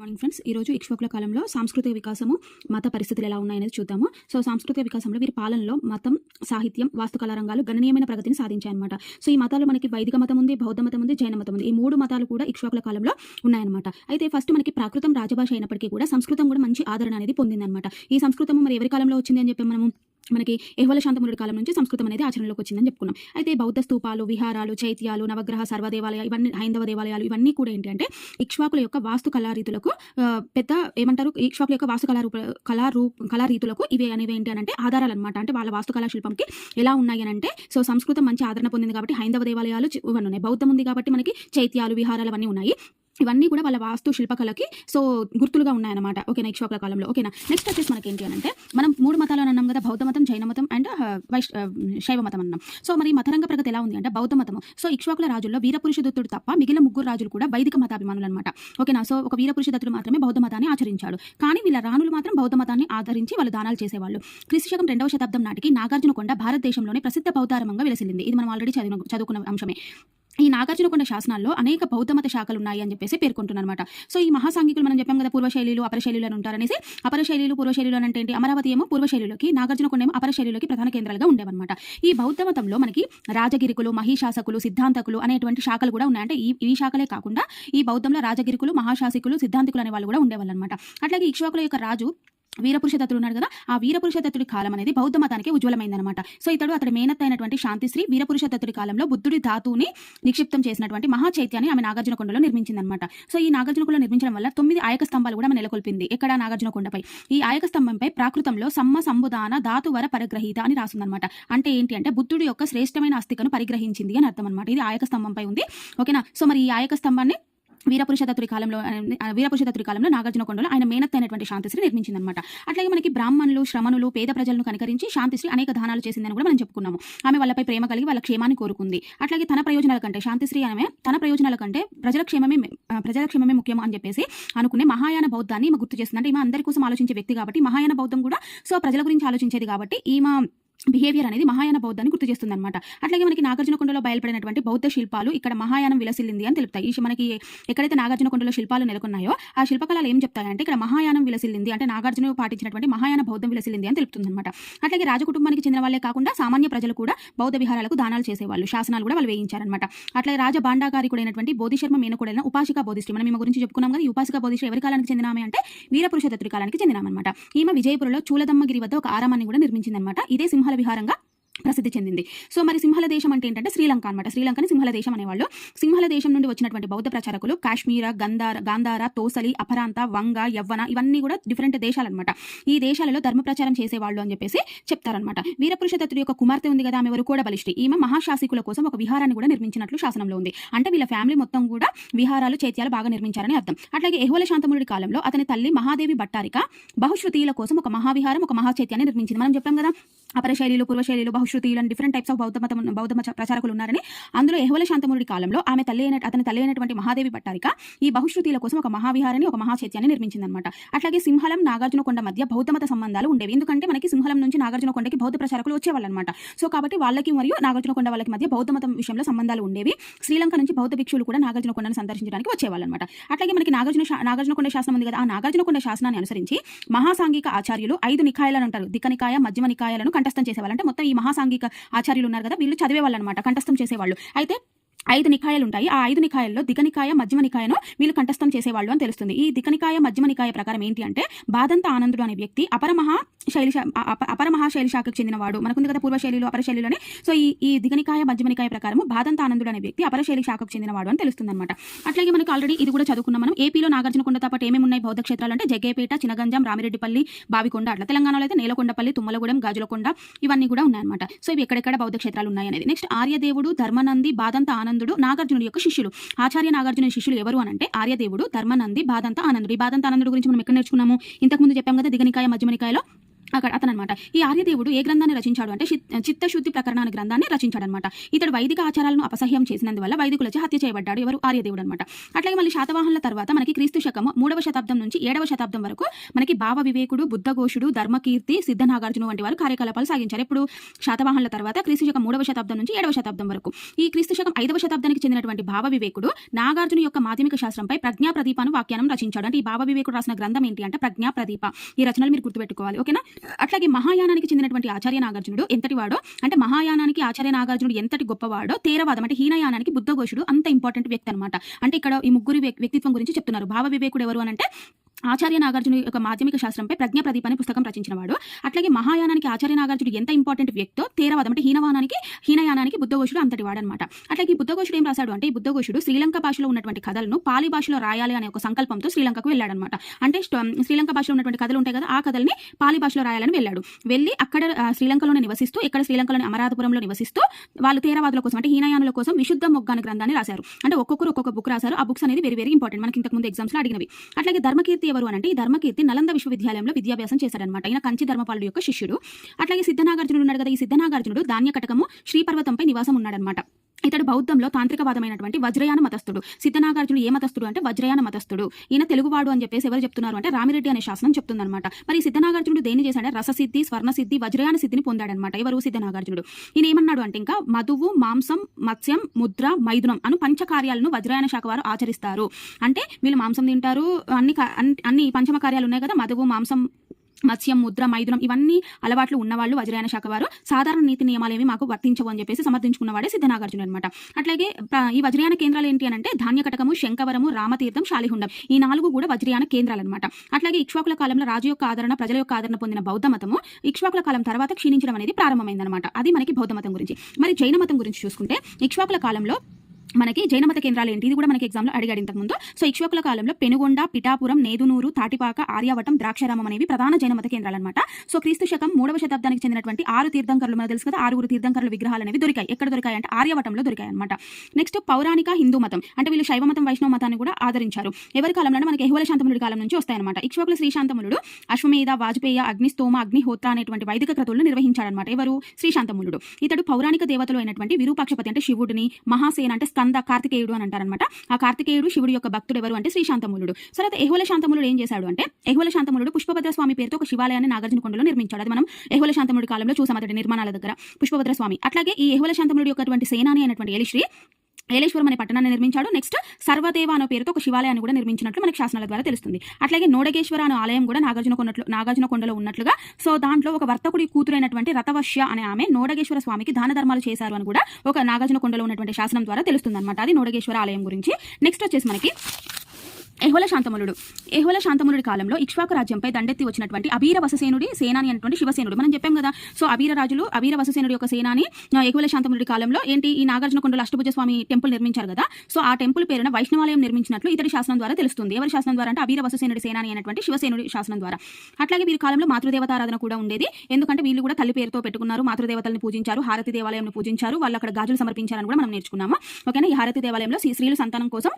Morning friends ఈరోజు ఇక్ష్వాకుల కాలంలో సాంస్కృతిక వికాసము మత పరిస్థితులు ఎలా ఉన్నాయనేది చూద్దాము. సో సాంస్కృతిక వికాసంలో వీరి పాలనలో మతం సాహిత్యం వాస్తుకళా రంగాలు గణనీయమైన ప్రగతిని సాధించాయన్నమాట. సో ఈ మతాలు మనకి వైదిక మతం ఉంది బౌద్ధ మతం ఉంది జైన మతం ఉంది. ఈ మూడు మతాలు కూడా ఇక్ష్వాకుల కాలంలో ఉన్నాయన్నమాట. అయితే ఫస్ట్ మనకి ప్రాకృతం రాజభాష అయినప్పటికీ కూడా సంస్కృతం కూడా మంచి ఆదరణ అనేది పొందిందనమాట ఈ సంస్కృతం మరి ఎవరి కాలంలో వచ్చింది అని చెప్పి మనము? మనకి ఏహ్వల శాంతముడి కాలం నుంచి సంస్కృతం అనేది ఆచరణలోకి వచ్చిందని చెప్పుకున్నాం. అయితే బౌద్ధ స్తూపాలు విహారాలు చైత్యాలు నవగ్రహ సర్వదేవాలయాలు ఇవన్నీ హైందవ దేవాలయాలు ఇవన్నీ కూడా ఏంటి అంటే ఇక్ష్వాకుల యొక్క వాస్తు కళారీతులకు పెద్ద ఏమంటారు? ఇక్ష్వాకుల యొక్క వాస్తు కళారూప కళారూ కళారీతులకు ఇవి అనేవి ఏంటి అని అంటే ఆధారాలు అనమాట అంటే వాళ్ళ వాస్తు కళా శిల్పంకి ఎలా ఉన్నాయి అని అంటే సో సంస్కృతం మంచి ఆదరణ పొందింది కాబట్టి హైందవ దేవాలయాలు ఇవన్నీ ఉన్నాయి. బౌద్ధం ఉంది కాబట్టి మనకి చైత్యాలు విహారాలు అవన్నీ ఉన్నాయి. ఇవన్నీ కూడా వాళ్ళ వాస్తు శిల్పకళకి సో గుర్తులుగా ఉన్నాయన్నమాట. ఓకేనా ఇక్ష్వాకుల కాలంలో ఓకేనా నెక్స్ట్ వచ్చేసి మనకి ఏంటి అంటే మనం మూడు మతాలు అన్నాం కదా బౌద్ధ మతం జైన మతం అండ్ వైష్ శైవ మతం అన్నాం. సో మరి మతరంగ ప్రగతి ఎలా ఉంది అంటే బౌద్ధ మతం సో ఇక్ష్వాకుల రాజుల్లో వీరపురుష దత్తుడు తప్ప మిగిలిన ముగ్గురు రాజులు కూడా వైదిక మతాభిమానులు అనమాట ఓకేనా సో ఒక వీరపురుష దత్తుడు మాత్రమే బౌద్ధ మతాన్ని ఆచరించాడు. కానీ వీళ్ళ రాణులు మాత్రం బౌద్ధ మతాన్ని ఆదరించి వాళ్ళు దానాలు చేసేవాళ్ళు. క్రిస్తుశకం రెండవ శతాబ్దం నాటికి నాగార్జునకొండ భారతదేశంలోనే ప్రసిద్ధ బౌద్ధారంగా వెలసిల్లింది. ఇది మనం ఆల్రెడీ చదువు చదువుకున్న అంశమే. ఈ నాగార్జునకొండ శాసనాల్లో అనేక బౌద్ధ మత శాఖలు ఉన్నాయి అని చెప్పేసి పేర్కొంటున్నమాట సో ఈ మహాసాంఘికులు మనం చెప్పాం కదా పూర్వశైలిలు అపరశైలిలు అని ఉంటారనేసి అపరశైలిలు పూర్వశైలిలు అని అంటే ఏంటి? అమరావతి ఏమో పూర్వశైలిలోకి నాగార్జునకొండ ఏమో అపరశైలిలోకి ప్రధాన కేంద్రాలుగా ఉండేవన్నమాట. ఈ బౌద్ధ మతంలో మనకి రాజగిరికులు మహిషాసకులు సిద్ధాంతకులు అనేటువంటి శాఖలు కూడా ఉన్నాయంటే ఈ ఈ శాఖలే కాకుండా ఈ బౌద్ధంలో రాజగిరికులు మహాశాసికులు సిద్ధాంతికులు అనే వాళ్ళు కూడా ఉండేవాళ్ళు అనమాట అట్లాగే ఇక్ష్వాకుల యొక్క రాజు వీరపురుష దత్తుడు ఉన్నాడు కదా ఆ వీరపురుష దత్తుడి కాలం అనేది బౌద్ధ మతానికి ఉజ్వలమైందనమాట. సో ఇతడు అతడి మేనత్ అయినటువంటి శాంతిశ్రీ వీరపురుష దత్తుడి కాలంలో బుద్ధుడి ధాతువుని నిక్షిప్తం చేసినటువంటి మహా చైత్యాన్ని ఆమె నాగార్జునకొండలో నిర్మించిందనమాట. సో ఈ నాగార్జునకొండ నిర్మించడం వల్ల తొమ్మిది ఆయక స్తంభాలు కూడా ఆమె నెలకొల్పింది. ఎక్కడ నాగార్జునకొండపై ఈ ఆయక స్తంభంపై ప్రాకృతంలో సమ్మ సంబుదాన ధాతువర పరిగ్రహీత అని రాసిందనమాట. అంటే ఏంటి అంటే బుద్ధుడి యొక్క శ్రేష్టమైన అస్థికను పరిగ్రహించింది అని అర్థం అనమాట ఇది ఆయక స్తంభంపై ఉంది. ఓకేనా? సో మరి ఈ ఆయక స్తంభాన్ని వీరపురుష దత్తుడి కాలంలో ఆ, వీరపురుష దత్తుడి కాలంలో నాగార్జునకొండలో ఆయన మేనత్త అయినటువంటి శాంతిశ్రీ నిర్మించిందనమాట అట్లాగే మనకి బ్రాహ్మణులు శ్రమణులు పేద ప్రజలను కనికరించి శాంతిశ్రీ అనేక దానాలు చేసిందని కూడా మనం చెప్పుకున్నాము. ఆమె వాళ్ళపై ప్రేమ కలిగి వాళ్ళ క్షేమాన్ని కోరుకుంది. అట్లాగే తన ప్రయోజనాల కంటే శాంతిశ్రీ ఆమె తన ప్రయోజనాల కంటే ప్రజల క్షేమమే ప్రజల క్షేమమే ముఖ్యం అని చెప్పేసి అనుకునే మహాయాన బౌద్ధాన్ని ఈమె గుర్తు చేస్తుంది అంటే ఈమె అందరి కోసం ఆలోచించే వ్యక్తి కాబట్టి మహాయాన బౌద్ధం కూడా సో ప్రజల గురించి ఆలోచించేది కాబట్టి ఈమె బిహేవియర్ అనేది మహాయాన బౌద్ధాన్ని గుర్తు చేస్తుంది అనమాట అట్లాగే మనకి నాగార్జునకొండలో బయలుపడినటువంటి బౌద్ధ శిల్పాలు ఇక్కడ మహాయానం విలసిల్లింది అని తెలుపుతాయి. ఈ మనకి ఎక్కడైతే నాగార్జునకొండలో శిల్పాలు నెలకొన్నాయో ఆ శిల్పకళలు ఏం చెప్తాయంటే ఇక్కడ మహాయానం విలసిల్లింది అంటే నాగార్జున పాటించినటువంటి మహాయాన బౌద్ధం విలసిల్లింది అని తెలుపుతుంది అనమాట అట్లాగే రాజకుటుంబానికి చెందిన వాళ్ళే కాకుండా సామాన్య ప్రజలు కూడా బౌద్ధ విహారాలకు దానాలు చేసేవాళ్ళు. శాసనాలు కూడా వాళ్ళు వేయించారనమాట అట్లాగే రాజ బాండాగారికుడైనటువంటి బోధిశర్మ మేనకుడైన ఉపాసిక బోధిశ్రీ మనం ఈమె గురించి చెప్పుకున్నాం కదా ఈ ఉపాసిక బోధిశ్రీ ఎవరి కాలానికి చెందినామే అంటే వీరపురుష దత్తుడి కాలానికి చెందినామన్నమాట. ఈమె విజయపురంలో చూలదమ్మగిరి వద్ద ఒక ఆరామాన్ని కూడా నిర్మించిందనమాట ఇదే విహారంగా ప్రసిద్ధి చెందింది. సో మరి సింహల దేశం అంటే ఏంటంటే శ్రీలంక అనమాట శ్రీలంకని సింహల దేశం అనేవాళ్ళు. సింహల దేశం నుండి వచ్చినటువంటి బౌద్ధ ప్రచారకులు కాశ్మీర గంధార గాంధార తోసలి అపరాంత వంగ యవ్వన ఇవన్నీ కూడా డిఫరెంట్ దేశాలన్నమాట. ఈ దేశాలలో ధర్మ ప్రచారం చేసేవాళ్ళు అని చెప్పేసి చెప్తారనమాట వీరపురుష దత్తుడి యొక్క కుమార్తె ఉంది కదా ఆమె వరకు కూడా బలిష్టి ఈమె మహాశాసికుల కోసం ఒక విహారాన్ని కూడా నిర్మించినట్లు శాసనంలో ఉంది. అంటే వీళ్ళ ఫ్యామిలీ మొత్తం కూడా విహారాలు చైత్యాలు బాగా నిర్మించారని అర్థం. అట్లాగే ఎహోల శాంతముడి కాలంలో అతని తల్లి మహాదేవి భట్టారిక బహుశ్రుతీయుల కోసం ఒక మహావిహారం ఒక మహాచైత్యాన్ని నిర్మించింది. మనం చెప్పాం కదా అపర శైలిలు పూర్వశైలిలు శృతిలను డిఫరెంట్ టైప్స్ ఆఫ్ బౌద్ధ మతం బౌద్ధ ప్రచారకులు ఉన్నారని అందులో ఎహువల శాంతమునుడి కాలంలో ఆమె తల్లి అయిన అతని తల్లి అయినటువంటి మహాదేవి పట్టారిక ఈ బహుశ్రుతిల కోసం ఒక మహావిహారాన్ని ఒక మహాచైత్యాన్ని నిర్మించిందనమాట అట్లాగే సింహలం నాగార్జునకొండ మధ్య బౌద్ధ మత సంబంధాలు ఉండేవి. ఎందుకంటే మనకి సింహలం నుంచి నాగార్జునకొండకి బౌద్ధ ప్రచారకులు వచ్చేవాళ్ళు అనమాట సో కాబట్టి వాళ్ళకి మరియు నాగార్జునకొండ వాళ్ళకి మధ్య బౌద్ధ మతం విషయంలో సంబంధాలు ఉండేవి. శ్రీలంక నుంచి బౌద్ధ భిక్షులు కూడా నాగార్జునకొండను సందర్శించడానికి వచ్చేవాళ్ళు అనమాట అట్లాగే మనకి నాగార్జున నాగార్జునకొండ శాసనం ఉంది కదా ఆ నాగార్జునకొండ శాసనాన్ని అనుసరించి మహాసాంఘిక ఆచార్యులు ఐదు నికాయాలను అంటారు. దిక్క నికాయ మధ్యమ నికాయాలను కంఠస్థం చేసేవాళ్ళంటే మొత్తం ఈ సాంఘిక ఆచార్యులు ఉన్నారు కదా వీళ్ళు చదివేవాళ్ళు అనమాట కంఠస్థం చేసేవాళ్ళు. అయితే ఐదు నికాయలు ఉంటాయి. ఆ ఐదు నికాయల్లో దిగనికాయ మధ్యమ నికాయను వీళ్ళు కంఠస్థం చేసేవాళ్ళు అని తెలుస్తుంది. ఈ దిగనికాయ మధ్యమ నికాయ ప్రకారం ఏంటి అంటే బాదంత ఆనందుడు అనే వ్యక్తి అపరమహా శైలి శా- అపరమహా శైలి శాఖకు చెందినవాడు. మనకుంది కదా పూర్వ శైలిలో సో ఈ ఈ దిగనికాయ మధ్యమనికాయ ప్రకారం బాదంత ఆనందుడు అనే వ్యక్తి అపర శైలి శాఖకు చెందినవాడు అని తెలుస్తుంది అనమాట అట్లాగే మనకి ఆల్రెడీ ఇది కూడా చదువుకున్నాం మనం. ఏపీలో నాగార్జునకొండతో పాటు ఏమేమి ఉన్నాయి బౌద్ధ క్షేత్రాలు అంటే జగ్గేపేట చినగంజం రామిరెడ్డిపల్లి బావికొండ అట్లా తెలంగాణలో అయితే నేలకొండపల్లి తుమ్మలగూడెం గాజులకొండ ఇవన్నీ కూడా ఉన్నాయన్నమాట. సో ఇవి ఎక్కడెక్కడ బౌద్ధ క్షేత్రాలు ఉన్నాయి అనేది నెక్స్ట్ ఆర్యదేవుడు ధర్మనంది బాదంత ఆనందుడు నాగార్జునుడి యొక్క శిష్యులు. ఆచార్య నాగార్జున శిష్యులు ఎవరు అని అంటే ఆర్యదేవుడు ధర్మనంది బాదంత ఆనందుడు. ఈ బాదంత ఆనందుడు గురించి మనం ఎక్కడ నేర్చుకున్నాము? ఇంతకుముందు చెప్పాం కదా దిగనికాయ మధ్యమనికాయలో అక్కడ అతను అనమాట ఈ ఆర్యదేవుడు ఏ గ్రంథాన్ని రచించాడు అంటే చిత్తశుద్ధి ప్రకరణ అనే గ్రంథాన్ని రచించాడు అనమాట ఇతడు వైదిక ఆచారాలను అపసహ్యం చేసినందువల్ల వైదికులచే హత్య చేయబడ్డాడు ఎవరు? ఆర్యదేవుడు అనమాట అట్లాగే మళ్ళీ శాతవాహనుల తర్వాత మనకి క్రీస్తు శకం మూడవ శతాబ్దం నుంచి ఏడవ శతాబ్దం వరకు మనకి భావ వివేకుడు బుద్ధఘోషుడు ధర్మకీర్తి సిద్ధ నాగార్జున వంటి వారు కార్యకలాపాలు సాగించారు. ఇప్పుడు శాతవాహనుల తర్వాత క్రీస్తు శకం మూడవ శతాబ్దం నుంచి ఏడవ శతాబ్దం వరకు. ఈ క్రీస్తు శకం ఐదవ శతాబ్దానికి చెందినటువంటి భావ వివేకుడు నాగార్జున యొక్క మాధ్యమిక శాస్త్రంపై ప్రజ్ఞా ప్రదీపాను వ్యాఖ్యానం రచించాడు. అంటే ఈ భావ వివేకుడు రాసిన గ్రంథం ఏంటి అంటే ప్రజ్ఞా ప్రదీప ఈ రచనలు మీరు గుర్తుపెట్టుకోవాలి. ఓకేనా? అట్లాగే మహాయానానికి చెందినటువంటి ఆచార్య నాగార్జునుడు ఎంతటి వాడో? అంటే మహాయానానికి ఆచార్య నాగార్జునుడు ఎంతటి గొప్పవాడో? తేరవాదం అంటే హీనయానానికి బుద్ధఘోషుడు అంత ఇంపార్టెంట్ వ్యక్తి అనమాట అంటే ఇక్కడ ఈ ముగ్గురు వ్యక్- వ్యక్తిత్వం గురించి చెప్తున్నారు. భావ వివేకుడు ఎవరు అని అంటే ఆచార్య నాగార్జున యొక్క మాధ్యమిక శాస్త్రంపై ప్రజ్ఞా ప్రదీప్ అనే పుస్తకం రచించిన వాడు అట్లాగే మహాయానానికి ఆచార్య నాగార్జుడు ఎంత ఇంపార్టెంట్ వ్యక్తో తేరవాదం అంటే హీనవానానికి హీనయానానికి బుద్ధఘోషుడు అంతటి వాడనమాట అట్లాగే ఈ బుద్ధఘోషుడు ఏం రాశాడు అంటే ఈ బుద్ధఘోషుడు శ్రీలంక భాషలో ఉన్నటువంటి కథలను పాలి భాషలో రాయాలి అనే ఒక సంకల్పంతో శ్రీలంకకు వెళ్ళాడనమాట అంటే శ్రీలంక భాషలో ఉన్నటువంటి కథలు ఉంటాయి కదా ఆ కథల్ని పాలి భాషలో రాయాలని వెళ్ళాడు. వెళ్ళి అక్కడ శ్రీలంకలోనే నివసిస్తూ ఇక్కడ శ్రీలంకలోని అమరాధపురంలో నివసిస్తూ వాళ్ళు తేరవాదుల కోసం అంటే హీనయానుల కోసం విశుద్ధ మొగ్గ గ్రంథాన్ని రాశారు. అంటే ఒక్కొక్కరు ఒక్కొక్క బుక్ రాశారు. ఆ బుక్స్ అనేది వెరీ వెరీ ఇంపార్టెంట్ మనకి ఇంతకుముందు ముందు ఎగ్జామ్స్లో అడిగినవి. అట్లాగే ధర్మకీర్తి ఎవరు అని అంటే ఈ ధర్మకీర్తి నలంద విశ్వవిద్యాలయంలో విద్యాభ్యాసం చేశాడనమాట ఈయన కంచి ధర్మపాలుడు యొక్క శిష్యుడు. అట్లాగే సిద్ధనాగార్జునుడు ఉన్నాడు కదా ఈ సిద్ధనాగార్జునుడు ధాన్య కటకము శ్రీపర్వతంపై నివాసం ఉన్నాడనమాట ఇతడు బౌద్ధంలో తాంత్రికవాదమైనటువంటి వజ్రయాన మతస్థుడు. సిద్ధనాగార్జునుడు ఏ మతస్థుడు అంటే వజ్రయాన మతస్థుడు. ఈయన తెలుగువాడు అని చెప్పేసి ఎవరు చెప్తున్నారు అంటే రామిరెడ్డి అనే శాసనం చెప్తుందనమాట మరి సిద్ధనాగార్జునుడు దేన్ని చేశాడంటే రససిద్ధి స్వర్ణసిద్ధి వజ్రయాన సిద్ధిని పొందాడనమాట ఎవరు? సిద్ధనాగార్జునుడు. ఈయన ఏమన్నాడు అంటే ఇంకా మధువు మాంసం మత్స్యం ముద్ర మైథునం అను పంచకార్యాలను వజ్రయాన శాఖ వారు ఆచరిస్తారు. అంటే వీళ్ళు మాంసం తింటారు అన్ని- అన్ని పంచమ కార్యాలు ఉన్నాయి కదా మధువు మాంసం మత్స్యం ముద్ర మైథునం ఇవన్నీ అలవాట్లు ఉన్నవాళ్ళు వజ్రయాన శాఖ వారు. సాధారణ నీతి నియమాలు ఏమి మాకు వర్తించవు అని చెప్పేసి సమర్థించుకున్నవాడే సిద్ధనాగార్జున అనమాట అట్లాగే ఈ వజ్రయాన కేంద్రాలు ఏంటి అని అంటే ధాన్యకటకము శంకవరము రామతీర్థం శాలిహుండం ఈ నాలుగు కూడా వజ్రయాన కేంద్రాలు అనమాట అట్లాగే ఇక్ష్వాకుల కాలంలో రాజు యొక్క ఆదరణ ప్రజల యొక్క ఆదరణ పొందిన బౌద్ధ మతము ఇక్ష్వాకుల కాలం తర్వాత క్షీణించడం అనేది ప్రారంభమైందనమాట అది మనకి బౌద్ధ మతం గురించి. మరి జైన మతం గురించి చూసుకుంటే ఇక్ష్వాకుల కాలంలో మనకి జైన మత కేంద్రాలు ఏంటి? ఇది కూడా మనకి ఎగ్జామ్లో అడిగాడు ఇంతకుముందు. సో ఇక్ష్వాకుల కాలంలో పెనుగొండ పిఠాపురం నేదునూరు తాటిపాక ఆర్యావటం ద్రాక్షారామం అనేవి ప్రధాన జైన మత కేంద్రాలు అనమాట సో క్రీస్తు శకం మూడవ శతాబ్దానికి చెందినటువంటి ఆరు తీర్థంకరులు మనకు తెలుసు కదా? ఆరుగురు తీర్థంకరుల విగ్రహాలు అనేవి దొరికాయి. ఎక్కడ దొరికాయి అంటే ఆర్యవటంలో దొరికాయి అనమాట నెక్స్ట్ పౌరాణిక హిందూ మతం అంటే వీళ్ళు శైవ మతం వైష్ణవ మతాన్ని కూడా ఆదరించారు. ఎవరి కాలంలో మనకి ఎహువల శాంతముడి కాలం నుంచి వస్తాయన్నమాట. ఇక్ష్వాకుల శ్రీశాంతములుడు అశ్వమేధ వాజపేయ అగ్నిస్తోమ అగ్నిహోత్ర అనేటువంటి వైదిక క్రతువులను నిర్వహించాడనమాట ఎవరు? శ్రీశాంతములుడు. ఇతడు పౌరాణిక దేవతలు అయినటువంటి విరూపాక్షపతి అంటే శివుడిని మహాసేన అంటే స్కంద కార్తికేయుడు అని అంటారనమాట ఆ కార్తికేయుడు శివుడి యొక్క భక్తుడు ఎవరు అంటే శ్రీశాంతములుడు సరే ఎహువల శాంతములుడు ఏం చేశాడు అంటే ఎహువల శాంతములుడు పుష్పభద్ర స్వామి పేరుతో ఒక శివాలయాన్ని నాగార్జునకొండలో నిర్మించాడు. అది మనం ఎహువల శాంతముడి కాలంలో చూసాం అతడి నిర్మాణాల దగ్గర పుష్పభద్ర స్వామి అట్లాగే ఈ ఎహువల శాంతముడి యొక్క సేనాని అయినటువంటి ఎలిశ్రీ ఏలేశ్వరం అనే పట్టణాన్ని నిర్మించాడు. నెక్స్ట్ సర్వదేవ అనే పేరుతో ఒక శివాలయాన్ని కూడా నిర్మించినట్లు మనకి శాసనాల ద్వారా తెలుస్తుంది. అట్లాగే నోడగేశ్వర అనే ఆలయం కూడా నాగార్జున కొన్నట్లు నాగార్జున కొండలో ఉన్నట్లుగా సో దాంట్లో ఒక వర్తకుడి కూతురైనటువంటి రతవశ్య అనే ఆమె నోడగేశ్వర స్వామికి దాన ధర్మాలు చేశారు అని కూడా ఒక నాగార్జున కొండలో ఉన్నటువంటి శాసనం ద్వారా తెలుస్తుంది అనమాట అది నోడగేశ్వర ఆలయం గురించి. నెక్స్ట్ వచ్చేసి మనకి ఎహోల శాంతములుడు ఎహోల శాంతములుడి కాలంలో ఇక్ష్వాకు రాజ్యంపై దండెత్తి వచ్చినటువంటి అబీర వససేనుడి సేనాని అనేటువంటి శివసేనుడు. మనం చెప్పాం కదా సో అబీర రాజులు అబీర వససేనుడి యొక్క సేనాని ఎహోల శాంతములుడి కాలంలో ఏంటి ఈ నాగార్జునకొండలో అష్టభుజ స్వామి టెంపుల్ నిర్మించారు కదా సో ఆ టెంపుల్ పేరున వైష్ణవాలయం నిర్మించినట్లు ఇతడి శాసనం ద్వారా తెలుస్తుంది. ఎవరి శాసనం ద్వారా అంటే అబీర వససేనుడి సేనాని అనేటువంటి శివసేనుడి శాసనం ద్వారా. అట్లాగే వీరి కాలంలో మాతృదేవతారాధన కూడా ఉండేది. ఎందుకంటే వీళ్ళు కూడా తల్లి పేరుతో పెట్టుకున్నారు మాతృదేవతలను పూజించారు హారతి దేవాలయంను పూజించారు వాళ్ళు అక్కడ గాజులు సమర్పించారని కూడా మనం నేర్చుకున్నాము. ఓకేనా? ఈ హారతి దేవాలయంలో శ్రీ- స్త్రీలు సంతానం కోసం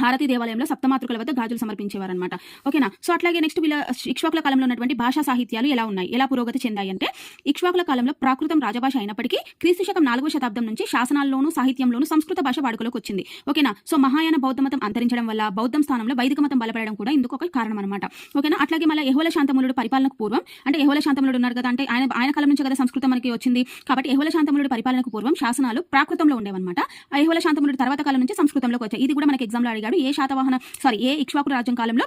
హారతి దేవాలయంలో సప్తమాతృకల వద్ద గాజులు సమర్పించేవారనమాట ఓకేనా? సో అట్లాగే నెక్స్ట్ వీళ్ళ ఇక్ష్వాకుల కాలంలో ఉన్నటువంటి భాషా సాహిత్యాలు ఎలా ఉన్నాయి? ఎలా పురోగతి చెందాయి అంటే ఇక్ష్వాకుల కాలంలో ప్రాకృతం రాజభాష అయినప్పటికీ క్రీస్తు శకం నాలుగవ శతాబ్దం నుంచి శాసనాల్లోనూ సాహిత్యంలోనూ సంస్కృత భాష వాడుకలోకి వచ్చింది. ఓకేనా? సో మహాయాన బౌద్ధ మతం అంతరించడం వల్ల బౌద్ధం స్థానంలో వైదిక మతం బలపడడం కూడా ఇందుకు ఒక కారణం అనమాట ఓకేనా? అట్లాగే మళ్ళీ యహోల శాంతములుడు పరిపాలనకు పూర్వం అంటే యహోల శాంతములుడు ఉన్నారు కదా అంటే ఆయన ఆయన కాలం నుంచి కదా సంస్కృతం మనకి వచ్చింది. కాబట్టి యహోల శాంతములుడు పరిపాలనకు పూర్వం శాసనాలు ప్రాకృతంలో ఉండేవన్నమాట. ఆ యహోల శాంతములుడు తర్వాత కాలం నుంచి సంస్కృతంలోకి వచ్చాయి. ఇది కూడా మనకి ఎగ్జామ్లో జరిగాడు ఏ శాతవాహన సారీ ఏ ఇక్ష్వాకు రాజ్యం కాలంలో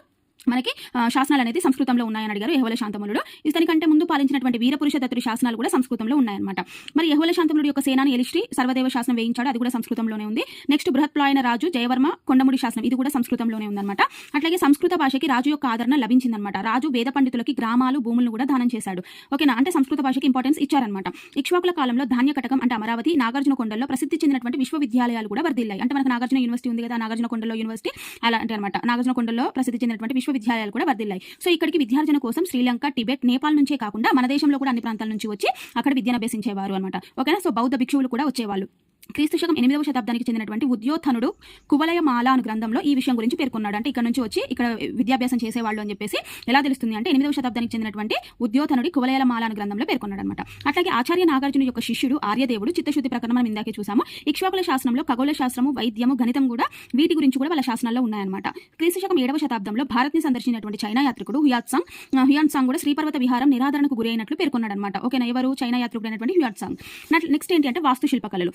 మనకి శాసనాలు అనేది సంస్కృతంలో ఉన్నాయని అడిగారు యహోల శాంతములుడు. ఇతనికంటే ముందు పాలించినటువంటి వీరపురుష దత్తుడి శాసనాలు కూడా సంస్కృతంలో ఉన్నాయన్నమాట. మరి యహోల శాంతములుడు యొక్క సేనాని ఎలిశ్రీ సర్వదేవ శాసనం వేయించాడు అది కూడా సంస్కృతంలోనే ఉంది. నెక్స్ట్ బృహత్ప్లాయన రాజు జయవర్మ కొండముడి శాసనం ఇది కూడా సంస్కృతంలోనే ఉందన్నమాట. అట్లాగే సంస్కృత భాషకి రాజు యొక్క ఆదరణ లభించిందనమాట రాజు వేద పండితులకి గ్రామాలు భూములను కూడా దానం చేశాడు. ఓకేనా? అంటే సంస్కృత భాషకి ఇంపార్టెన్స్ ఇచ్చారనమాట ఇక్ష్వాకుల కాలంలో ధాన్య కటకం అంటే అమరావతి నాగార్జున కొండల్లో ప్రసిద్ధి చెందినటువంటి విశ్వవిద్యాలయాలు కూడా వర్ధిల్లాయి. అంటే మనకు నాగార్జున యూనివర్సిటీ ఉంది కదా నాగార్జున కొండలో యూనివర్సిటీ అలా అంటే అనమాట నాగార్జున కొండలో ప్రసిద్ధి చెందినటువంటి విశ్వ విశ్వవిద్యాలయాలు కూడా వర్ధిల్లాయి. సో ఇక్కడికి విద్యార్జన కోసం శ్రీలంక టిబెట్ నేపాల్ నుంచే కాకుండా మన దేశంలో కూడా అన్ని ప్రాంతాల నుంచి వచ్చి అక్కడ విద్యను అభ్యసించేవారు అనమాట ఓకేనా? సో బౌద్ధ భిక్షువులు కూడా వచ్చేవాళ్ళు. క్రీస్తు శకం ఎనిమిదవ శతాబ్దానికి చెందినటువంటి ఉద్యోధనుడు కువలయమాల అను గ్రంథంలో ఈ విషయం గురించి పేర్కొన్నాడు అంటే ఇక్కడ నుంచి వచ్చి ఇక్కడ విద్యాభ్యాసం చేసేవాళ్ళు అని చెప్పేసి ఎలా తెలుస్తుంది అంటే ఎనిమిదవ శతాబ్దానికి చెందినటువంటి ఉద్యోధనుడి కువలయమాల అను గ్రంథంలో పేర్కొన్నాడు అనమాట అట్లాగే ఆచార్య నాగార్జున యొక్క శిష్యుడు ఆర్యదేవుడు చిత్తశుద్ధి ప్రకటన మనం ఇందాకే చూసాము. ఇక్ష్వాకుల శాస్త్రంలో ఖగోళ శాస్త్రము వైద్యము గణితం కూడా వీటి గురించి కూడా వాళ్ళ శాసనాల్లో ఉన్నాయన్నమాట. క్రీస్తు శకం ఏడవ శతాబ్దంలో భారత్ని సందర్శించినటువంటి చైనా యాత్రికుడు హుయాత్సాంగ్ హుయాన్సాంగ్ కూడా శ్రీపర్వత విహారం నిరాదరణకు గురైనట్లు పేర్కొన్నాడు అనమాట ఓకేనా? ఎవరు? చైనా యాత్రికుడు అయినటువంటి హుయాత్సాంగ్ సాంగ్. నెక్స్ట్ ఏంటి అంటే వాస్తు శిల్పకళలు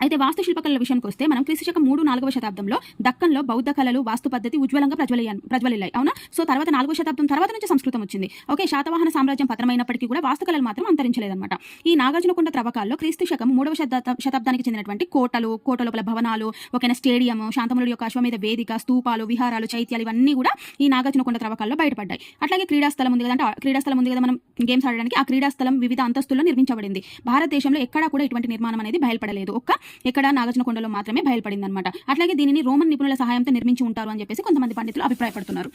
అయితే వాస్తు శిల్పకళల విషయానికి వస్తే మనం క్రీస్తు శకం మూడు నాలుగవ శతాబ్దంలో దక్కన్లో బౌద్ధ కళలు వాస్తు పద్ధతి ఉజ్వలంగా ప్రజ్వలయ్యాయి ప్రజ్వలిల్లాయి. అవునా? సో తర్వాత నాలుగో శతాబ్దం తర్వాత నుంచి సంస్కృతం వచ్చింది. ఓకే శాతవాహన సామ్రాజ్యం పతనమైనప్పటికీ కూడా వాస్తు కళలు మాత్రం అంతరించలేదన్నమాట. ఈ నాగార్జునకొండ త్రవ్వకాల్లో క్రీస్తు శకం మూడవ శతాబ్ద శతాబ్దానికి చెందినటువంటి కోటలు కోట లోపల భవనాలు ఓకేనా స్టేడియం శాంతములుడి యొక్క అశ్వమేధ వేదిక స్తూపాలు విహారాలు చైత్యాలు ఇవన్నీ కూడా ఈ నాగార్జునకొండ త్రవ్వకాల్లో బయటపడ్డాయి. అట్లాగే క్రీడాస్థలం ఉంది కదంటే ఆ క్రీడాస్థలం ఉంది కదా మనం గేమ్స్ ఆడడానికి ఆ క్రీడాస్థలం వివిధ అంతస్తుల్లో నిర్మించబడింది. భారతదేశంలో ఎక్కడా కూడా ఇటువంటి నిర్మాణం అనేది బయలుపడలేదు. ఒక్క ఇక్కడ నాగార్జునకొండలో మాత్రమే బయలుపడింది అనమాట అట్లాగే దీనిని రోమన్ నిపుణుల సహాయంతో నిర్మించి ఉంటారు అని చెప్పేసి కొంతమంది పండితులు అభిప్రాయపడుతున్నారు.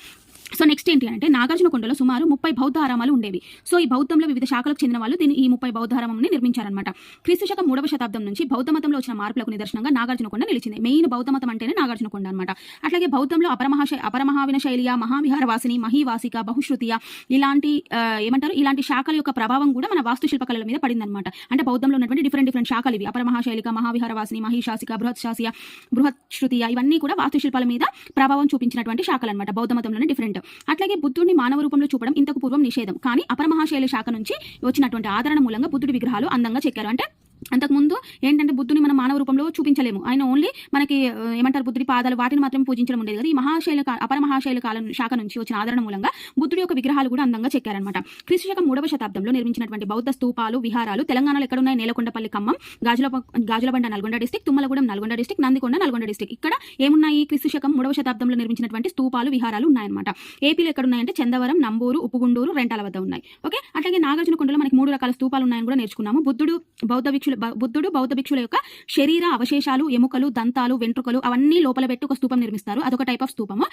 సో నెక్స్ట్ ఏంటి అంటే నాగార్జునకొండలో సుమారు ముప్పై బౌద్ధ ఆరామాలు ఉండేవి. సో ఈ బౌద్ధంలో వివిధ శాఖలకు చెందిన వాళ్ళు దీని ఈ ముప్పై బౌద్ధ ఆరామంని నిర్మించారనమాట క్రీస్తు శకం మూడవ శతాబ్దం నుంచి బౌద్ధ మతంలో వచ్చిన మార్పులకు నిదర్శనంగా నాగార్జునకొండ నిలిచింది. మెయిన్ బౌద్ధ మతం అంటేనే నాగార్జునకొండ అనమాట అట్లాగే బౌద్ధంలో అపరమహాశ అపరమహావిన శైలియ మహావిహార వాసిని మహీవాసిక బహుశ్రుతియ ఇలాంటి ఏమంటారు? ఇలాంటి శాఖల యొక్క ప్రభావం కూడా మన వాస్తు శిల్పకళల మీద పడిందనమాట అంటే బౌద్ధంలో ఉన్నటువంటి డిఫరెంట్ డిఫరెంట్ శాఖలు ఇవి. అపరమహాశైలిక మహా మహావిహారవాసిని మహిషాసిక బృహత్ శాసియ బృహత్ శృతియ ఇవన్నీ కూడా వాస్తు శిల్పాల మీద ప్రభావం చూపించినటువంటి శాఖలు అనమాట బౌద్ధ మతంలోనే డిఫరెంట్ అట్లాగే బుద్ధుడిని మానవ రూపంలో చూపడం ఇంతకు పూర్వం నిషేధం. కానీ అపరమహాశైలి శాఖ నుంచి వచ్చినటువంటి ఆదరణ మూలంగా బుద్ధుడి విగ్రహాలు అందంగా చెక్కారు. అంటే అంతకుముందు ఏంటంటే బుద్ధుని మనం మానవ రూపంలో చూపించలేము. ఆయన ఓన్లీ మనకి ఏమంటారు బుద్ధుడి పాదాలు వాటిని మాత్రం పూజించడం ఉండేది కదా. ఈ మహాశైల అపర మహాశైల కాలం శాఖ నుంచి వచ్చిన ఆదరణ మూలంగా బుద్ధుడి యొక్క విగ్రహాలు కూడా అందంగా చెక్కారనమాట క్రీస్తు శకం మూడవ శతాబ్దంలో నిర్మించినటువంటి బౌద్ధ స్తూపాలు విహారాలు తెలంగాణలో ఎక్కడున్నాయి? Nelakondapalli Khammam Gajula Gajulabanda Nalgonda district Tummalagudem Nalgonda district Nandikonda Nalgonda district. ఇక్కడ ఏమున్నాయి? క్రీస్తు శకం మూడవ శతాబ్దంలో నిర్మించినటువంటి స్తూపాలు విహారాలు ఉన్నాయన్నమాట. ఏపీలో ఎక్కడున్నాయంటే చందవరం నంబూరు ఉప్పుగుండూరు రెంటాల వద్ద ఉన్నాయి. ఓకే? అట్లాగే నాగార్జునకొండలో మనకి మూడు రకాల స్తూపాలు ఉన్నాయని కూడా నేర్చుకున్నాము. బుద్ధుడు బౌద్ధ భిక్షులు బుద్ధుడు బౌద్ధ భిక్షుల యొక్క శరీర అవశేషాలు ఎముకలు దంతాలు వెంట్రుకలు అవన్నీ లోపల పెట్టి ఒక స్తూపం నిర్మిస్తారు. అదొక టైప్ ఆఫ్ స్తూపము.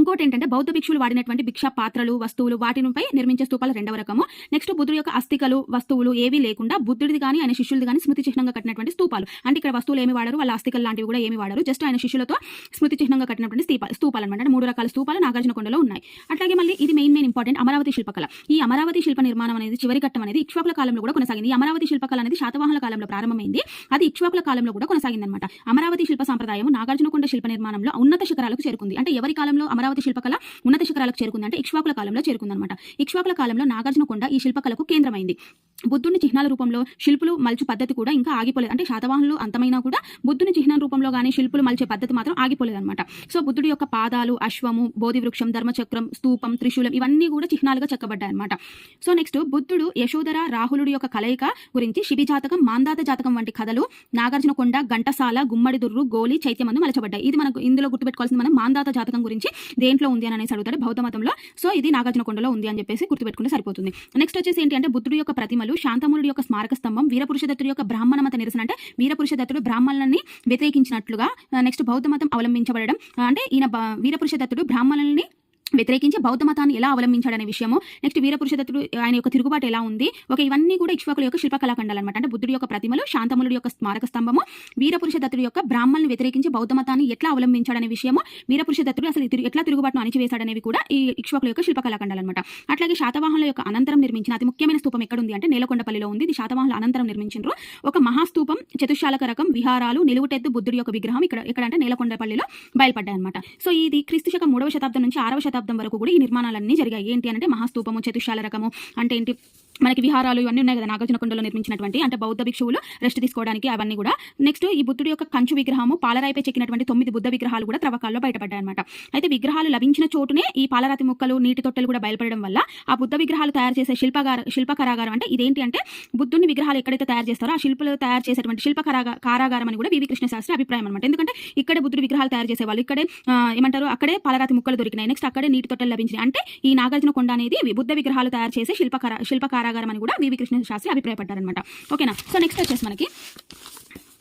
ఇంకోటి ఏంటంటే బౌద్ధ భిక్షులు వాడినటువంటి భిక్షా పాత్రలు వస్తువులు వాటిపై నిర్మించే స్తూపాలు రెండవ రకము. నెక్స్ట్ బుద్ధుడి యొక్క అస్థికలు వస్తువులు ఏవి లేకుండా బుద్ధుడిది కానీ ఆయన శిష్యులది కానీ స్మృతి చిహ్నంగా కట్టినటువంటి స్తూపాలు అంటే ఇక్కడ వస్తువులు ఏమి వాడరు వాళ్ళ అస్థికలు లాంటివి కూడా ఏమి వాడరు. జస్ట్ ఆయన శిష్యులతో స్మృతి చిహ్నంగా కట్టినటువంటి స్తూపాలు స్తూపాలు అనమాట అంటే మూడు రకాల స్తూపాలు నాగార్జునకొండలో ఉన్నాయి. అట్లాగే మళ్ళీ ఇది మెయిన్ మెయిన్ ఇంపార్టెంట్ అమరావతి శిల్పకళ. ఈ అమరావతి శిల్ప నిర్మాణం అనేది చివరి ఘట్టం అనేది ఇక్ష్వాకుల కాలంలో కూడా కొనసాగింది. ఈ అమరావతి శిల్పకళ అనేది శాతవాహన కాలంలో ప్రారంభమైంది. అది ఇక్ష్వాకుల కాలంలో కూడా కొనసాగింది అనమాట అమరావతి శిల్ప సంప్రదాయం నాగార్జునకొండ శిల్ప నిర్మాణంలో ఉన్నత శిఖరాలకు చేరుకుంది. అంటే ఎవరి కాలంలో అమరావతి శిల్పకళ ఉన్నత శిఖరాలకు చేరుకుందంటే ఇక్ష్వాకుల కాలంలో చేరుకుందనమాట. ఇక్ష్వాకుల కాలంలో నాగార్జునకొండ ఈ శిల్పకళకు కేంద్రమైంది. బుద్ధుని చిహ్నాల రూపంలో శిల్పులు మలుచు పద్ధతి కూడా ఇంకా ఆగిపోలేదు. అంటే శాతవాహనులు అంతమైనా కూడా బుద్ధుని చిహ్నం రూపంలో కానీ శిల్పులు మలిచే పద్ధతి మాత్రం ఆగిపోలేదు అనమాట సో బుద్ధుడి యొక్క పాదాలు అశ్వము బోధి వృక్షం ధర్మచక్రం స్తూపం త్రిశూలం ఇవన్నీ కూడా చిహ్నాలుగా చెక్కబడ్డాయి అనమాట సో నెక్స్ట్ బుద్ధుడు యశోధర రాహులుడి యొక్క కలయిక గురించి శిబి జాతకం మాందాత జాతకం వంటి కథలు నాగార్జునకొండ ఘంటసాల గుమ్మడి దుర్రు గోలి చైత్యమందు మలచబడ్డాయి. ఇది మనకు ఇందులో గుర్తుపెట్టుకోవాల్సింది మనం మాందాత జాతకం గురించి దేంట్లో ఉంది అని అనేసి అడుగుతాడు బౌద్ధ మతంలో. సో ఇది నాగార్జునకొండలో ఉంది అని చెప్పేసి గుర్తుపెట్టుకుంటే సరిపోతుంది. నెక్స్ట్ వచ్చేసి ఏంటి అంటే బుద్ధుడి యొక్క ప్రతిమలు శాంతమునుడి యొక్క స్మారక స్తంభం వీరపురుషదత్తుడు యొక్క బ్రాహ్మణ మత నిరసన అంటే వీరపురుషదత్తుడు బ్రాహ్మణులని వ్యతిరేకించినట్లుగా uh, నెక్స్ట్ బౌద్ధ మతం అవలంబించబడడం. Uh, అంటే ఈయన వీరపురుషదత్తుడు వీరపురుష దత్తుడు బ్రాహ్మణుల్ని వ్యతిరేకించి బౌద్ధ మతాన్ని ఎలా అవలంబించాడనే విషయము నెక్స్ట్ వీరపురుషదత్తుడు ఆయన యొక్క తిరుగుబాటు ఎలా ఉంది? ఓకే ఇవన్నీ కూడా ఇక్ష్వాకుల యొక్క శిల్పకళాఖండాలు అనమాట అంటే బుద్ధుడి యొక్క ప్రతిమలు శాంతములుడి యొక్క స్మారక స్తంభము వీరపురుషదత్తుడు యొక్క బ్రాహ్మణులను వ్యతిరేకించి బౌద్ధ మతాన్ని ఎట్లా అవలంబించాడనే విషయము వీరపురుషదత్తుడు అసలు తిరుగు- ఎట్లా తిరుగుబాటును అణిచివేశాడనేవి కూడా ఈ ఇక్ష్వాకుల యొక్క శిల్పకళాఖండాలు అనమాట అట్లాగే శాతవాహనుల యొక్క అనంతరం నిర్మించిన అతి ముఖ్యమైన స్తూపం ఎక్కడుంది అంటే నేలకొండపల్లిలో ఉంది. ఇది శాతవాహనుల అనంతరం నిర్మించారు ఒక మహాస్తూపం చతుశాలక రకం విహారాలు నిలువుటెత్తు బుద్ధుడి యొక్క విగ్రహం ఇక్కడ ఎక్కడ అంటే నేలకొండపల్లిలో బయలుపడ్డాయి అనమాట సో ఇది క్రీస్తు శకం మూడవ శతాబ్దం నుంచి ఆరవ శతాబ్దం వరకు కూడా ఈ నిర్మాణాలన్నీ జరిగాయి. ఏంటి అంటే మహాస్తూపము చతుశాల రకము అంటే ఏంటి? మనకి విహారాలు ఇవన్నీ ఉన్నాయి కదా నాగార్జునకొండలో నిర్మించినటువంటి అంటే బౌద్ధ భిక్షువులు రెస్ట్ తీసుకోవడానికి అవన్నీ కూడా. నెక్స్ట్ ఈ బుద్ధుడి యొక్క కంచు విగ్రహము పాలరాయిపై చెక్కినటువంటి తొమ్మిది బుద్ధ విగ్రహాలు కూడా త్రవ్వకాల్లో బయటపడ్డాయి అనమాట అయితే విగ్రహాలు లభించిన చోటునే ఈ పాలరాతి ముక్కలు నీటి తొట్టెలు కూడా బయలుపడడం వల్ల ఆ బుద్ధ విగ్రహాలు తయారు చేసే శిల్పగార శిల్పకారాగారం అంటే ఇదేంటి అంటే బుద్ధుని విగ్రహాలు ఎక్కడైతే తయారు చేస్తారో ఆ శిల్పులు తయారు చేసేటువంటి శిల్ప కారాగారం అని కూడా వివి కృష్ణశాస్త్రి అభిప్రాయం అనమాట ఎందుకంటే ఇక్కడే బుద్ధుడి విగ్రహాలు తయారు చేసేవాళ్ళు. ఇక్కడే ఏమంటారు? అక్కడే పాలరాతి ముక్కలు దొరికినాయి. నెక్స్ట్ అక్కడే నీటి తొట్టలు లభించినాయి. అంటే ఈ నాగార్జున కొండ అనేది బుద్ధ విగ్రహాలు తయారు చేసే శిల్పకార శిల్పకారాగారం అని కూడా వివి కృష్ణ శాస్త్రి అభిప్రాయపడ్డారనమాట ఓకేనా? సో నెక్స్ట్ వచ్చేసి మనకి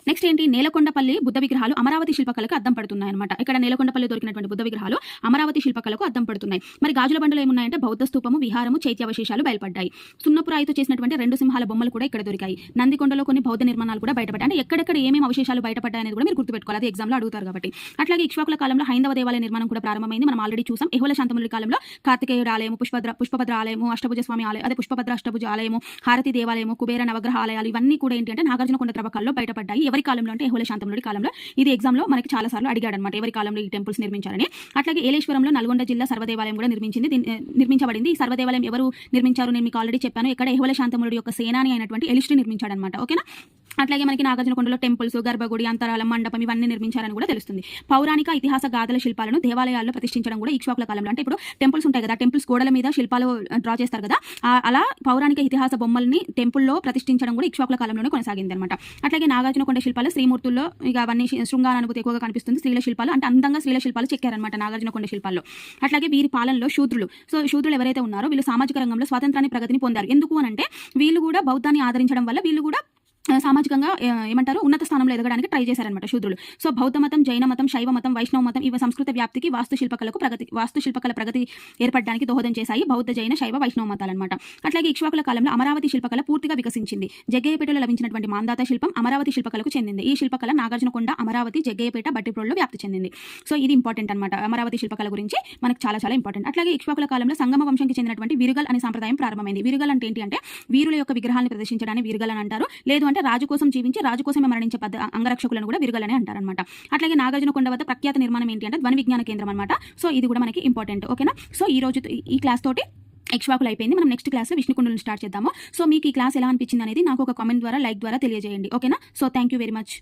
నెక్స్ట్ ఏంటి? నేలకొండపల్లి బుద్ధ విగ్రహాలు అమరావతి శిల్పకళకు అద్దం పడుతున్నాయి అనమాట ఇక్కడ నేలకొండపల్లి దొరికినటువంటి బుద్ధ విగ్రహాలు అమరావతి శిల్పకళకు అద్దం పడుతున్నాయి. మరి గాజుల బండలు ఏమున్నాయంటే బౌద్ధ స్తూపము విహారము చైత్యావశేషాలు బయలుపడ్డాయి. సున్నపురాయితో చేసినటువంటి రెండు సింహాల బొమ్మలు కూడా ఇక్కడ దొరికాయి. నందికొండలో కొన్ని బౌద్ధ నిర్మాణాలు కూడా బయటపడ్డాయి. అంటే ఎక్కడెక్కడ ఏమేమి అవశేషాలు బయటపడ్డాయి అనేది కూడా మీరు గుర్తుపెట్టుకోవాలి. అది ఎగ్జామ్లో అడుగుతారు కాబట్టి. అట్లాగే ఇక్ష్వాకుల కాలంలో హైందవ దేవాలయ నిర్మాణం కూడా ప్రారంభమైంది. మనం ఆల్రెడీ చూసాం. ఎహుల శాంతముల కాలంలో కార్తికేయుడు ఆలయము పుష్పద్ర పుష్పభద్ర ఆలయము అష్టభుజ స్వామి ఆలయం అదే పుష్పభద్ర అష్టభుజ ఆలయము హారతి దేవాలయము కుబేర నవగ్రహ ఆలయాలు ఇవన్నీ కూడా ఏంటి అంటే నాగార్జున కొండ త్రవ్వకాల్లో బయటపడ్డాయి. ఎవరి కాలంలో అంటే ఎహుల శాంతముడి కాలంలో ఇది ఎగ్జామ్లో మనకి చాలా సార్లు అడిగాడు అనమాట ఎవరి కాలంలో ఈ టెంపుల్స్ నిర్మించారని. అట్లాగే ఏలేశ్వరంలో నల్గొండ జిల్లా సర్వదేవాలయం కూడా నిర్మించింది. నిర్మించబడింది. ఈ సర్వదేవాలయం ఎవరు నిర్మించారు నేను మీకు ఆల్రెడీ చెప్పాను. ఇక్కడ ఎహుల శాంతముడి యొక్క సేనాని అయినటువంటి ఎలిస్ట్రీ నిర్మించాడనమాట ఓకేనా? అట్లాగే మనకి నాగార్జునకొండలో టెంపుల్స్ గర్భగుడి అంతరాలం మండపం ఇవన్నీ నిర్మించారని కూడా తెలుస్తుంది. పౌరాణిక ఇతిహాస గాథల శిల్పాలను దేవాలయాల్లో ప్రతిష్ఠించడం కూడా ఇక్ష్వాకుల కాలంలో. అంటే ఇప్పుడు టెంపుల్స్ ఉంటాయి కదా టెంపుల్స్ గోడల మీద శిల్పాలు డ్రా చేస్తారు కదా. అలా పౌరాణిక ఇతిహాస బొమ్మల్ని టెంపుల్లో ప్రతిష్ఠించడం కూడా ఇక్ష్వాకుల కాలంలోనే కొనసాగింది అనమాట అట్లాగే నాగార్జునకొండ శిల్పాలు శ్రీమూర్తుల్లో ఇక అవన్నీ శృంగార అనుభూతి ఎక్కువగా కనిపిస్తుంది. స్త్రీల శిల్పాలు అంటే అందంగా స్త్రీల శిల్పాలు చెక్కారనమాట నాగార్జునకొండ శిల్పాల్లో. అట్లాగే వీరి పాలనలో శూద్రులు. సో శూద్రులు ఎవరైతే ఉన్నారో వీళ్ళు సామాజిక రంగంలో స్వాతంత్రాన్ని ప్రగతిని పొందారు. ఎందుకు అంటే వీళ్ళు కూడా బౌద్ధాన్ని ఆదరించడం వల్ల వీళ్ళు కూడా సామాజికంగా ఏమంటారు ఉన్నత స్థానంలో ఎదగడానికి ట్రై చేశారనమాట శూద్రులు. సో బౌద్ధ మతం జైన మతం శైవ మతం వైష్ణవ మతం ఇవి సంస్కృత వ్యాప్తికి వాస్తుశిల్పకలకు ప్రగతి వాస్తుశిల్పకల ప్రగతి ఏర్పడడానికి దోహదం చేశాయి బౌద్ధ జైన శైవ వైష్ణవ మతాలన్నమాట. అట్లాగే ఇక్ష్వాకుల కాలంలో అమరావతి శిల్పకళ పూర్తిగా వికసించింది. జగ్గయ్యపేటలో లభించినటువంటి మాందాత శిల్పం అమరావతి శిల్పకళకు చెందింది. ఈ శిల్పకళ నాగార్జునకొండ అమరావతి జగ్గయ్యపేట బట్టిప్రోల్లో వ్యాప్తి చెందింది. సో ఇది ఇంపార్టెంట్ అనమాట అమరావతి శిల్పకళ గురించి మనకు చాలా చాలా ఇంపార్టెంట్. అట్లాగే ఇక్ష్వాకుల కాలంలో సంగమ వంశంకి చెందినటువంటి విరుగల్ అనే సంప్రదాయం ప్రారంభమైంది. విరుగల్ అంటే ఏంటి అంటే వీరుల యొక్క విగ్రహాలను ప్రదర్శించడానికి విరుగల్ అని అంటారు. లేదు అంటే రాజు కోసం జీవించి రాజు కోసమే మరణించే పద్ధ అంగరక్షకులను కూడా విరుగలని అంటారనమాట అట్లాగే నాగార్జున కొండ వద్ద ప్రఖ్యాత నిర్మాణం ఏంటి అంటే ధ్వని విజ్ఞాన కేంద్రం అనమాట సో ఇది కూడా మనకి ఇంపార్టెంట్ ఓకేనా? సో ఈ రోజు ఈ క్లాస్ తోటి ఎక్స్వాకులు అయిపోయింది. మనం నెక్స్ట్ క్లాస్లో విష్ణుకుండలను స్టార్ట్ చేద్దాము. సో మీకు ఈ క్లాస్ ఎలా అనిపించింది అనేది నాకు ఒక కామెంట్ ద్వారా లైక్ ద్వారా తెలియజేయండి ఓకేనా? So thank you very much